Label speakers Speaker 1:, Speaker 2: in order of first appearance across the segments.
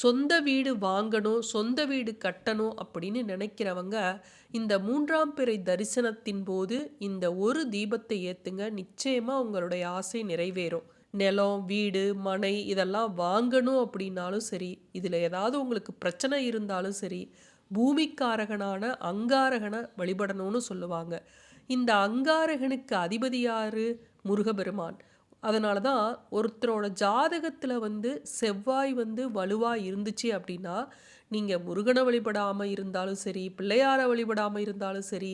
Speaker 1: சொந்த வீடு வாங்கணும் சொந்த வீடு கட்டணும் அப்படின்னு நினைக்கிறவங்க இந்த மூன்றாம் பிறை தரிசனத்தின் போது இந்த ஒரு தீபத்தை ஏற்றுங்க நிச்சயமாக உங்களுடைய ஆசை நிறைவேறும். நிலம் வீடு மனை இதெல்லாம் வாங்கணும் அப்படின்னாலும் சரி இதில் ஏதாவது உங்களுக்கு பிரச்சனை இருந்தாலும் சரி பூமிக்காரகனான அங்காரகனை வழிபடணும்னு சொல்லுவாங்க. இந்த அங்காரகனுக்கு அதிபதியாரு முருகபெருமான். அதனால தான் ஒருத்தரோட ஜாதகத்தில் வந்து செவ்வாய் வந்து வலுவாக இருந்துச்சு அப்படின்னா நீங்கள் முருகனை வழிபடாமல் இருந்தாலும் சரி பிள்ளையாரை வழிபடாமல் இருந்தாலும் சரி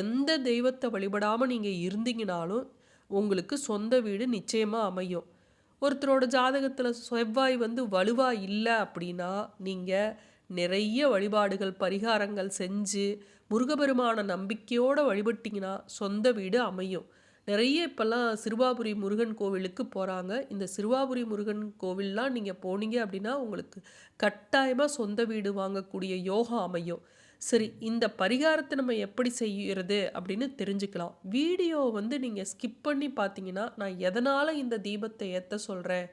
Speaker 1: எந்த தெய்வத்தை வழிபடாமல் நீங்கள் இருந்தீங்கனாலும் உங்களுக்கு சொந்த வீடு நிச்சயமாக அமையும். ஒருத்தரோட ஜாதகத்தில் செவ்வாய் வந்து வலுவாக இல்லை அப்படின்னா நீங்கள் நிறைய வழிபாடுகள் பரிகாரங்கள் செஞ்சு முருகபெருமான நம்பிக்கையோடு வழிபட்டிங்கன்னா சொந்த வீடு அமையும். நிறைய இப்போல்லாம் சிறுவாபுரி முருகன் கோவிலுக்கு போகிறாங்க இந்த சிறுவாபுரி முருகன் கோவில்லாம் நீங்கள் போனீங்க அப்படின்னா உங்களுக்கு கட்டாயமாக சொந்த வீடு வாங்கக்கூடிய யோகம் அமையும். சரி இந்த பரிகாரத்தை நம்ம எப்படி செய்கிறது அப்படின்னு தெரிஞ்சுக்கலாம். வீடியோ வந்து நீங்கள் ஸ்கிப் பண்ணி பார்த்தீங்கன்னா நான் எதனால் இந்த தீபத்தை ஏற்ற சொல்கிறேன்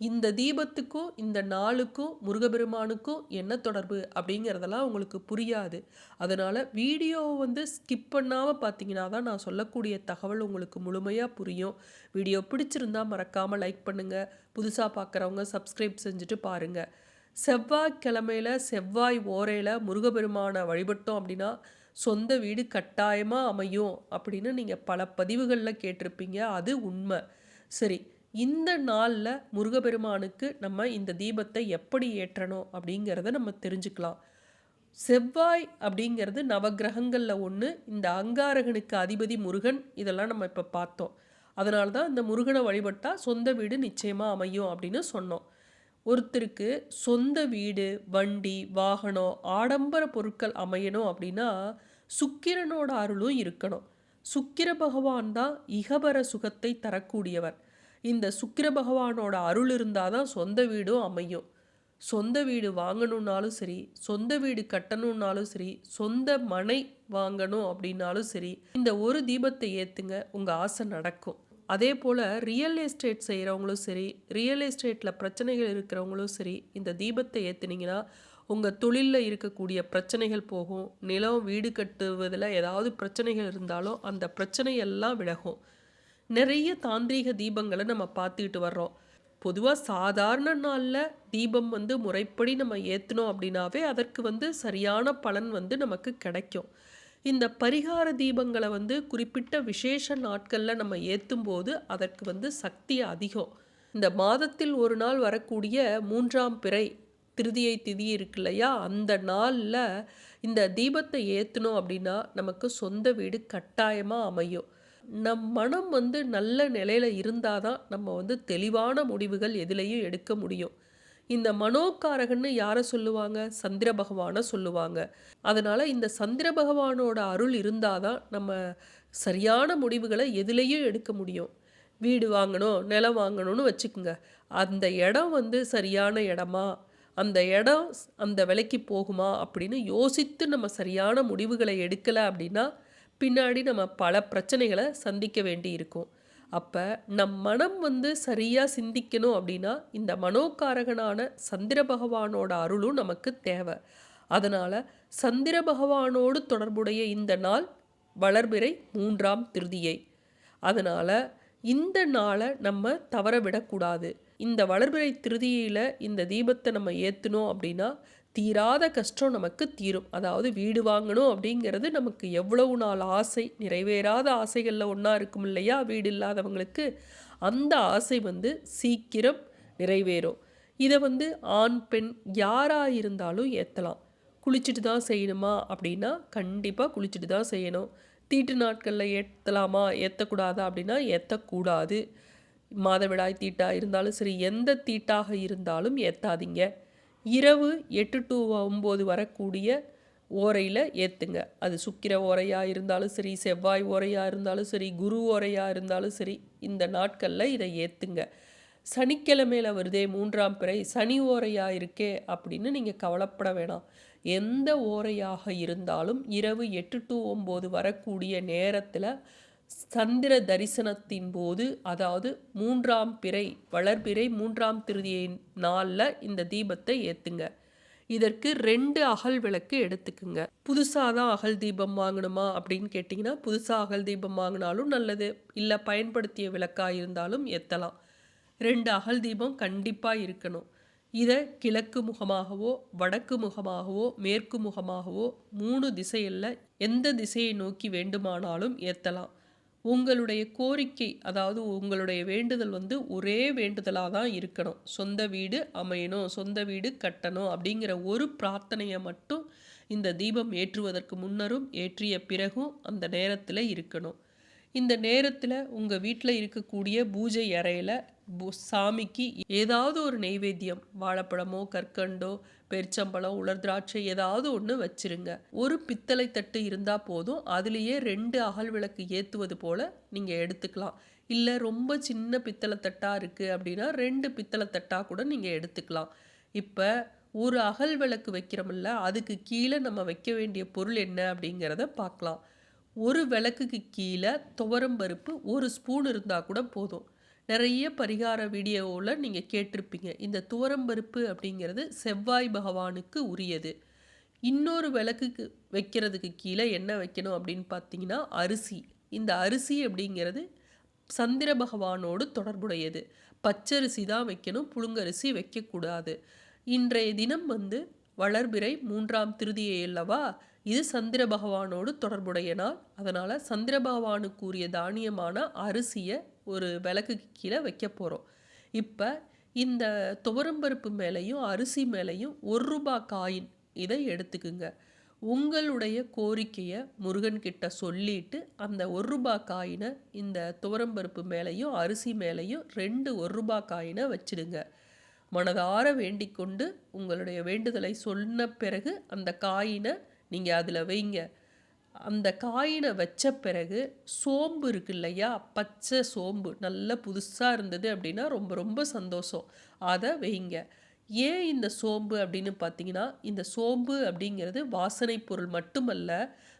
Speaker 1: இந்த தீபத்துக்கும் இந்த நாளுக்கும் முருகபெருமானுக்கும் என்ன தொடர்பு அப்படிங்கிறதெல்லாம் உங்களுக்கு புரியாது. அதனால் வீடியோவை வந்து ஸ்கிப் பண்ணாமல் பார்த்தீங்கன்னா தான் நான் சொல்லக்கூடிய தகவல் உங்களுக்கு முழுமையாக புரியும். வீடியோ பிடிச்சிருந்தா மறக்காமல் லைக் பண்ணுங்கள் புதுசாக பார்க்குறவங்க சப்ஸ்கிரைப் செஞ்சுட்டு பாருங்கள் செவ்வாய்க்கிழமையில் செவ்வாய் ஓரையில் முருகபெருமானை வழிபட்டோம் அப்படின்னா சொந்த வீடு கட்டாயமாக அமையும் அப்படின்னு நீங்கள் பல பதிவுகளில் கேட்டிருப்பீங்க. அது உண்மை. சரி இந்த நாளில் முருகபெருமானுக்கு நம்ம இந்த தீபத்தை எப்படி ஏற்றணும் அப்படிங்கிறத நம்ம தெரிஞ்சுக்கலாம். செவ்வாய் அப்படிங்கிறது நவகிரகங்களில் ஒன்று இந்த அங்காரகனுக்கு அதிபதி முருகன் இதெல்லாம் நம்ம இப்போ பார்த்தோம். அதனால தான் இந்த முருகனை வழிபட்டால் சொந்த வீடு நிச்சயமாக அமையும் அப்படின்னு சொன்னோம். ஒருத்தருக்கு சொந்த வீடு வண்டி வாகனம் ஆடம்பர பொருட்கள் அமையணும் அப்படின்னா சுக்கிரனோட அருளும் இருக்கணும். சுக்கிர பகவான் தான் இகபர சுகத்தை தரக்கூடியவர். இந்த சுக்கிர பகவானோட அருள் இருந்தால் தான் சொந்த வீடும் அமையும். சொந்த வீடு வாங்கணுன்னாலும் சரி சொந்த வீடு கட்டணுன்னாலும் சரி சொந்த மனை வாங்கணும் அப்படின்னாலும் சரி இந்த ஒரு தீபத்தை ஏற்றுங்க உங்கள் ஆசை நடக்கும். அதே போல் ரியல் எஸ்டேட் செய்கிறவங்களும் சரி ரியல் எஸ்டேட்டில் பிரச்சனைகள் இருக்கிறவங்களும் சரி இந்த தீபத்தை ஏற்றுனீங்கன்னா உங்கள் தொழிலில் இருக்கக்கூடிய பிரச்சனைகள் போகும். நிலம் வீடு கட்டுவதில் ஏதாவது பிரச்சனைகள் இருந்தாலும் அந்த பிரச்சனையெல்லாம் விலகும். நிறைய தாந்திரீக தீபங்களை நம்ம பார்த்துக்கிட்டு வர்றோம். பொதுவாக சாதாரண நாளில் தீபம் வந்து முறைப்படி நம்ம ஏற்றினோம் அப்படின்னாவே அதற்கு வந்து சரியான பலன் வந்து நமக்கு கிடைக்கும். இந்த பரிகார தீபங்களை வந்து குறிப்பிட்ட விசேஷ நாட்களில் நம்ம ஏற்றும் போது அதற்கு வந்து சக்தி அதிகம். இந்த மாதத்தில் ஒரு நாள் வரக்கூடிய மூன்றாம் பிறை திருதியை திதி இருக்கு இல்லையா? அந்த நாளில் இந்த தீபத்தை ஏற்றணும் அப்படின்னா நமக்கு சொந்த வீடு கட்டாயமாக அமையும். நம் மனம் வந்து நல்ல நிலையில் இருந்தால் தான் நம்ம வந்து தெளிவான முடிவுகள் எதுலேயும் எடுக்க முடியும். இந்த மனோக்காரகன்னு யாரை சொல்லுவாங்க? சந்திர பகவானை சொல்லுவாங்க. அதனால் இந்த சந்திர பகவானோட அருள் இருந்தால் தான் நம்ம சரியான முடிவுகளை எதுலேயும் எடுக்க முடியும். வீடு வாங்கணும் நிலம் வாங்கணும்னு வச்சுக்கோங்க. அந்த இடம் வந்து சரியான இடமா? அந்த இடம் அந்த விலைக்கு போகுமா? அப்படின்னு யோசித்து நம்ம சரியான முடிவுகளை எடுக்கலை அப்படின்னா பின்னாடி நம்ம பல பிரச்சனைகளை சந்திக்க வேண்டி இருக்கும் அப்போ நம் மனம் வந்து சரியாக சிந்திக்கணும் அப்படின்னா இந்த மனோகாரகனான சந்திர பகவானோட அருளும் நமக்கு தேவை. அதனால் சந்திர பகவானோடு தொடர்புடைய இந்த நாள் வளர்பிறை மூன்றாம் திருதியை. அதனால் இந்த நாளை நம்ம தவற விடக்கூடாது. இந்த வளர்பிறை திருதியில் இந்த தீபத்தை நம்ம ஏற்றணும் அப்படின்னா தீராத கஷ்டம் நமக்கு தீரும். அதாவது வீடு வாங்கணும் அப்படிங்கிறது நமக்கு எவ்வளவு நாள் ஆசை நிறைவேறாத ஆசைகளில் ஒன்றா இருக்கும் இல்லையா வீடு இல்லாதவங்களுக்கு? அந்த ஆசை வந்து சீக்கிரம் நிறைவேறும். இதை வந்து ஆண் பெண் யாராக இருந்தாலும் ஏற்றலாம் குளிச்சுட்டு தான் செய்யணுமா அப்படின்னா கண்டிப்பாக குளிச்சுட்டு தான் செய்யணும். தீட்டு நாட்களில் ஏற்றலாமா ஏற்றக்கூடாதா அப்படின்னா ஏற்றக்கூடாது மாதவிடாய் தீட்டாக இருந்தாலும் சரி எந்த தீட்டாக இருந்தாலும் ஏற்றாதீங்க இரவு எட்டு டு ஒம்பது வரக்கூடிய ஓரையில் ஏற்றுங்க அது சுக்கிர ஓரையாக இருந்தாலும் சரி செவ்வாய் ஓரையாக இருந்தாலும் சரி குரு ஓரையாக இருந்தாலும் சரி இந்த நாட்களில் இதை ஏற்றுங்க சனிக்கிழமையில் வருதே மூன்றாம் பிறை சனி ஓரையாக இருக்கே அப்படின்னு நீங்கள் கவலைப்பட வேணாம். எந்த ஓரையாக இருந்தாலும் இரவு எட்டு டு ஒம்பது வரக்கூடிய நேரத்தில் சந்திர தரிசனத்தின் போது அதாவது மூன்றாம் பிறை வளர்பிறை மூன்றாம் திருதியை நாளில் இந்த தீபத்தை ஏற்றுங்க இதற்கு ரெண்டு அகல் விளக்கு எடுத்துக்குங்க. புதுசாக தான் அகல் தீபம் வாங்கணுமா அப்படின்னு கேட்டிங்கன்னா புதுசாக அகல் தீபம் வாங்கினாலும் நல்லது. இல்லை பயன்படுத்திய விளக்காக இருந்தாலும் ஏற்றலாம் ரெண்டு அகல் தீபம் கண்டிப்பாக இருக்கணும். இதை கிழக்கு முகமாகவோ வடக்கு முகமாகவோ மேற்கு முகமாகவோ மூணு திசையில் எந்த திசையை நோக்கி வேண்டுமானாலும் ஏற்றலாம் உங்களுடைய கோரிக்கை அதாவது உங்களுடைய வேண்டுதல் வந்து ஒரே வேண்டுதலாக தான் இருக்கணும். சொந்த வீடு அமையணும் சொந்த வீடு கட்டணும் அப்படிங்கிற ஒரு பிரார்த்தனையை மட்டும் இந்த தீபம் ஏற்றுவதற்கு முன்னரும் ஏற்றிய பிறகும் அந்த நேரத்தில் இருக்கணும். இந்த நேரத்தில் உங்கள் வீட்டில் இருக்கக்கூடிய பூஜை அறையில் சாமிக்கு ஏதாவது ஒரு நெய்வேத்தியம் வாழைப்பழமோ கற்கண்டோ பெருச்சம்பழம் உலர் திராட்சை ஏதாவது ஒன்று வச்சிருங்க. ஒரு பித்தளை தட்டு இருந்தால் போதும். அதுலேயே ரெண்டு அகல் விளக்கு ஏற்றுவது போல் நீங்கள் எடுத்துக்கலாம். இல்லை ரொம்ப சின்ன பித்தளை தட்டாக இருக்குது அப்படின்னா ரெண்டு பித்தளை தட்டாக கூட நீங்கள் எடுத்துக்கலாம். இப்போ ஒரு அகல் விளக்கு வைக்கிறோமில்ல அதுக்கு கீழே நம்ம வைக்க வேண்டிய பொருள் என்ன அப்படிங்கிறத பார்க்கலாம். ஒரு விளக்குக்கு கீழே துவரம் பருப்பு ஒரு ஸ்பூன் இருந்தால் கூட போதும். நிறைய பரிகார வீடியோவில் நீங்கள் கேட்டிருப்பீங்க. இந்த துவரம்பருப்பு அப்படிங்கிறது செவ்வாய் பகவானுக்கு உரியது. இன்னொரு விளக்குக்கு வைக்கிறதுக்கு கீழே என்ன வைக்கணும் அப்படின்னு பார்த்தீங்கன்னா அரிசி. இந்த அரிசி அப்படிங்கிறது சந்திர பகவானோடு தொடர்புடையது. பச்சரிசி தான் வைக்கணும் புழுங்கரிசி வைக்கக்கூடாது. இன்றைய தினம் வந்து வளர்பிறை மூன்றாம் திருதியை அல்லவா? இது சந்திர பகவானோடு தொடர்புடைய நாள். அதனால் சந்திர பகவானுக்குரிய தானியமான அரிசியை ஒரு விளக்குக்கு கீழே வைக்க போகிறோம் இப்போ இந்த துவரம்பருப்பு மேலேயும் அரிசி மேலேயும் ஒரு ரூபா காயின் இதை எடுத்துக்குங்க. உங்களுடைய கோரிக்கையை முருகன்கிட்ட சொல்லிட்டு அந்த ஒரு ரூபா காயினை இந்த துவரம்பருப்பு மேலேயும் அரிசி மேலேயும் ரெண்டு ஒரு ரூபா காயினை வச்சிடுங்க. மனதார வேண்டிக் கொண்டு உங்களுடைய வேண்டுதலை சொன்ன பிறகு அந்த காயினை நீங்கள் அதில் வைங்க. அந்த காயினை வச்ச பிறகு சோம்பு இருக்கு இல்லையா? பச்சை சோம்பு. நல்ல புதுசாக இருந்தது அப்படின்னா ரொம்ப ரொம்ப சந்தோஷம். அதை வைங்க. ஏன் இந்த சோம்பு அப்படின்னு பார்த்தீங்கன்னா இந்த சோம்பு அப்படிங்கிறது வாசனை பொருள் மட்டுமல்ல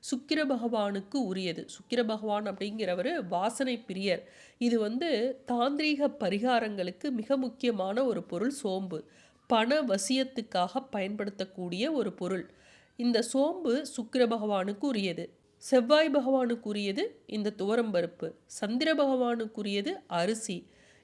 Speaker 1: சுக்கிர பகவானுக்கு உரியது. சுக்கிர பகவான் அப்படிங்கிறவர் வாசனை பிரியர். இது வந்து தாந்திரீக பரிகாரங்களுக்கு மிக முக்கியமான ஒரு பொருள் சோம்பு. பண வசியத்துக்காக பயன்படுத்தக்கூடிய ஒரு பொருள். இந்த சோம்பு சுக்கிர பகவானுக்கு உரியது. செவ்வாய் பகவானுக்கு உரியது இந்த துவரம்பருப்பு சந்திர பகவானுக்குரியது அரிசி.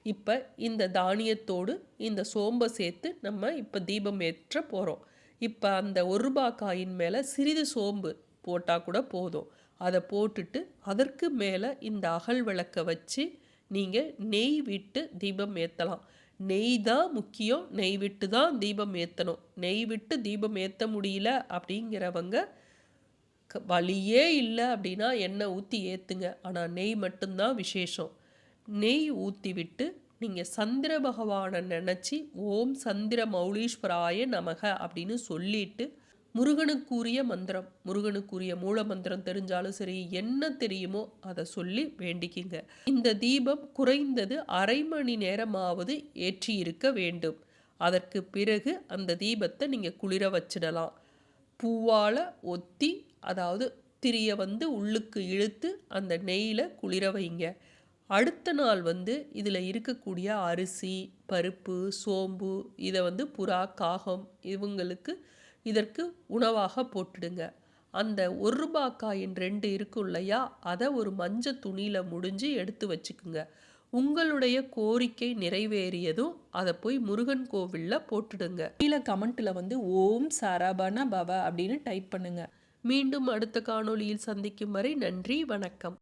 Speaker 1: இப்போ இந்த தானியத்தோடு இந்த சோம்பை சேர்த்து நம்ம இப்போ தீபம் ஏற்ற போகிறோம் இப்போ அந்த ஒரு ரூபா காயின் மேலே சிறிது சோம்பு. போட்டால் கூட போதும். அதை போட்டுட்டு அதற்கு மேலே இந்த அகல் விளக்கை வச்சு நீங்கள் நெய் விட்டு தீபம் ஏற்றலாம் நெய் தான் முக்கியம். நெய் விட்டு தான் தீபம் ஏற்றணும் நெய் விட்டு தீபம் ஏற்ற முடியல அப்படிங்கிறவங்க வழியே இல்லை அப்படின்னா எண்ணெய் ஊற்றி ஏற்றுங்க ஆனால் நெய் மட்டும்தான் விசேஷம். நெய் ஊற்றி விட்டு நீங்கள் சந்திர பகவானை நினச்சி ஓம் சந்திர மௌலீஸ்வராய நமக அப்படின்னு சொல்லிட்டு முருகனுக்குரிய மந்திரம் முருகனுக்குரிய மூல மந்திரம் தெரிஞ்சாலும் சரி என்ன தெரியுமோ அதை சொல்லி வேண்டிக்கிங்க. இந்த தீபம் குறைந்தது அரை மணி நேரமாவது ஏற்றி இருக்க வேண்டும். அதற்கு பிறகு அந்த தீபத்தை நீங்கள் குளிர வச்சிடலாம். பூவால் ஒத்தி அதாவது திரியை வந்து உள்ளுக்கு இழுத்து அந்த நெய்யில் குளிர வைங்க. அடுத்த நாள் வந்து இதில் இருக்கக்கூடிய அரிசி பருப்பு சோம்பு இதை வந்து புறா காகம் இவங்களுக்கு இதற்கு உணவாக போட்டுடுங்க. அந்த ஒரு ரூபா காயின் ரெண்டு இருக்கும் இல்லையா? அதை ஒரு மஞ்சள் துணியில் முடிஞ்சு எடுத்து வச்சுக்குங்க. உங்களுடைய கோரிக்கை நிறைவேறியதும் அதை போய் முருகன் கோவிலில் போட்டுடுங்க. கீழே கமெண்ட்டில் வந்து ஓம் சரபண பவ அப்படின்னு டைப் பண்ணுங்க. மீண்டும் அடுத்த காணொளியில் சந்திக்கும் வரை நன்றி வணக்கம்.